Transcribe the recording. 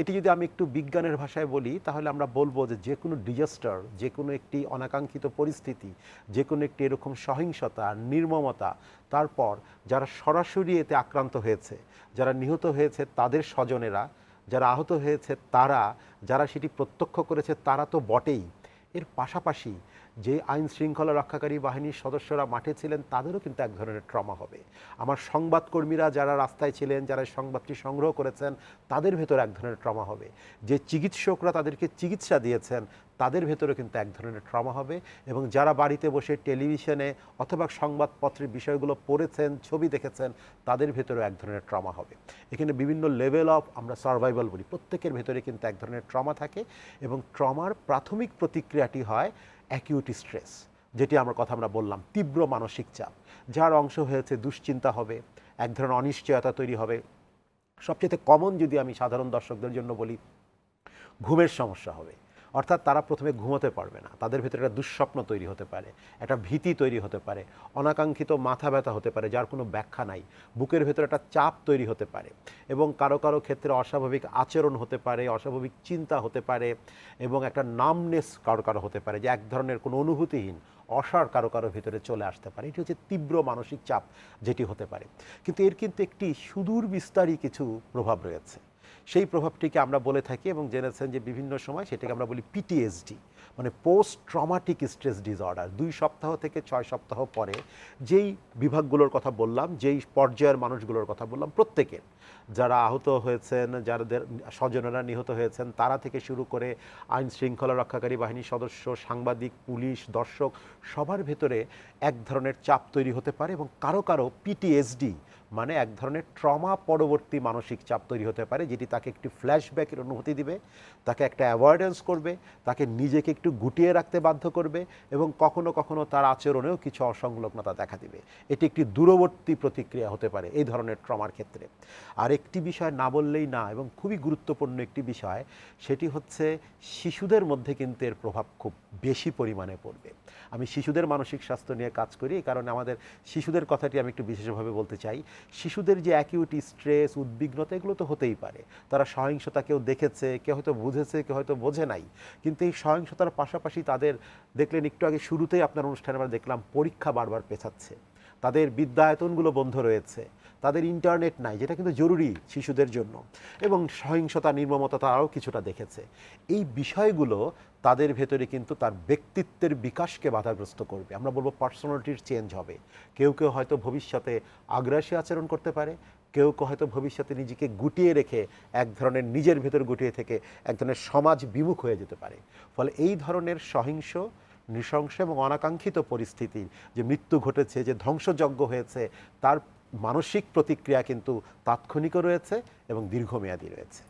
এটি যদি আমি একটু বিজ্ঞানের ভাষায় বলি, তাহলে আমরা বলব যে যে কোনো ডিজাস্টার যে কোনো একটি অনাকাঙ্ক্ষিত পরিস্থিতি যে কোনো একটি এরকম সহিংসতা, নির্মমতা, তারপর যারা সরাসরি এতে আক্রান্ত হয়েছে, যারা নিহত হয়েছে তাদের স্বজনেরা, যারা আহত হয়েছে তারা, যারা সেটি প্রত্যক্ষ করেছে তারা তো বটেই। এর পাশাপাশি যে আইন শৃঙ্খলা রক্ষাকারী বাহিনীর সদস্যরা মাঠে ছিলেন, তাদেরও কিন্তু এক ধরনের ট্রমা হবে। আমার সংবাদকর্মীরা যারা রাস্তায় ছিলেন, যারা সংবাদটি সংগ্রহ করেছেন, তাদের ভেতর এক ধরনের ট্রমা হবে। যে চিকিৎসকরা তাদেরকে চিকিৎসা দিয়েছেন, তাদের ভেতরে কিন্তু এক ধরনের ট্রমা হবে এবং যারা বাড়িতে বসে টেলিভিশনে অথবা সংবাদপত্রের বিষয়গুলো পড়েছেন, ছবি দেখেছেন, তাদের ভেতরেও এক ধরনের ট্রমা হবে। এখানে বিভিন্ন লেভেল অফ আমরা সার্ভাইভাল বলি। প্রত্যেকের ভেতরে কিন্তু এক ধরনের ট্রমা থাকে এবং ট্রমার প্রাথমিক প্রতিক্রিয়াটি হয় অ্যাকিউটি স্ট্রেস যেটি আমার কথা আমরা বললাম, তীব্র মানসিক চাপ, যার অংশ হয়েছে দুশ্চিন্তা হবে, এক ধরনের অনিশ্চয়তা তৈরি হবে। সবচেয়ে কমন যদি আমি সাধারণ দর্শকদের জন্য বলি, ঘুমের সমস্যা হবে। অর্থাৎ তারা প্রথমে ঘুমোতে পারবে না। তাদের ভিতরে একটা দুঃস্বপ্ন তৈরি হতে পারে, একটা ভীতি তৈরি হতে পারে, অনাকাঙ্ক্ষিত মাথা ব্যথা হতে পারে, যার কোনো ব্যাখ্যা নাই। বুকের ভেতরে একটা চাপ তৈরি হতে পারে এবং কারও কারও ক্ষেত্রে অস্বাভাবিক আচরণ হতে পারে, অস্বাভাবিক চিন্তা হতে পারে এবং একটা নামনেস কারও কারও হতে পারে, যে এক ধরনের কোনো অনুভূতিহীন, অসার কারও কারও ভিতরে চলে আসতে পারে। এটি হচ্ছে তীব্র মানসিক চাপ যেটি হতে পারে। কিন্তু এর কিন্তু একটি সুদূর বিস্তারী কিছু প্রভাব রয়েছে। সেই প্রভাবটিকে আমরা বলে থাকি এবং জেনেছেন যে বিভিন্ন সময় সেটাকে আমরা বলি পিটিএসডি মানে পোস্ট ট্রমাটিক স্ট্রেস ডিসঅর্ডার দুই সপ্তাহ থেকে ছয় সপ্তাহ পরে যেই বিভাগগুলোর কথা বললাম, যেই পর্যায়ের মানুষগুলোর কথা বললাম, প্রত্যেকের। যারা আহত হয়েছেন, যাদের স্বজনেরা নিহত হয়েছেন, তারা থেকে শুরু করে আইন শৃঙ্খলা রক্ষাকারী বাহিনীর সদস্য, সাংবাদিক, পুলিশ, দর্শক, সবার ভেতরে এক ধরনের চাপ তৈরি হতে পারে এবং কারও কারও পিটিএসডি মানে এক ধরনের ট্রমা পরবর্তী মানসিক চাপ তৈরি হতে পারে, যেটি তাকে একটি ফ্ল্যাশব্যাকের অনুভূতি দিবে, তাকে একটা অ্যাভয়েডেন্স করবে, তাকে নিজেকে একটু গুটিয়ে রাখতে বাধ্য করবে এবং কখনো কখনো তার আচরণেও কিছু অসংলগ্নতা দেখা দিবে। এটি একটি দূরবর্তী প্রতিক্রিয়া হতে পারে এই ধরনের ট্রমার ক্ষেত্রে। আর একটি বিষয় না বললেই না এবং খুবই গুরুত্বপূর্ণ একটি বিষয়, সেটি হচ্ছে শিশুদের মধ্যে কিন্তু এর প্রভাব খুব বেশি পরিমাণে পড়বে। আমি শিশুদের মানসিক স্বাস্থ্য নিয়ে কাজ করি কারণে আমাদের শিশুদের কথাটি আমি একটু বিশেষভাবে বলতে চাই। শিশুদের যে অ্যাকিউটি স্ট্রেস উদ্বিগ্নতা, এগুলো তো হতেই পারে। তারা সহিংসতা কেউ দেখেছে, কেউ হয়তো বুঝেছে, কেউ হয়তো বোঝে নাই। কিন্তু এই সহিংসতার পাশাপাশি তাদের দেখলেন, একটু আগে শুরুতেই আপনার অনুষ্ঠানে আমরা দেখলাম, পরীক্ষা বারবার পেছাচ্ছে। তাদের বিদ্যায়তনগুলো বন্ধ রয়েছে। তাদের ইন্টারনেট নাই, যেটা কিন্তু জরুরি শিশুদের জন্য। এবং সহিংসতা, নির্মমতা তারাও কিছুটা দেখেছে। এই বিষয়গুলো তাদের ভেতরে কিন্তু তার ব্যক্তিত্বের বিকাশকে বাধাগ্রস্ত করবে। আমরা বলব পার্সোনালিটির চেঞ্জ হবে। কেউ কেউ হয়তো ভবিষ্যতে আগ্রাসী আচরণ করতে পারে, কেউ কেউ হয়তো ভবিষ্যতে নিজেকে গুটিয়ে রেখে এক ধরনের নিজের ভেতর গুটিয়ে থেকে এক ধরনের সমাজ বিমুখ হয়ে যেতে পারে। ফলে এই ধরনের সহিংস নৃশংস এবং অনাকাঙ্ক্ষিত পরিস্থিতি, যে মৃত্যু ঘটেছে, যে ধ্বংসযজ্ঞ হয়েছে, তার মানসিক প্রতিক্রিয়া কিন্তু তাৎক্ষণিকও রয়েছে এবং দীর্ঘমেয়াদী রয়েছে।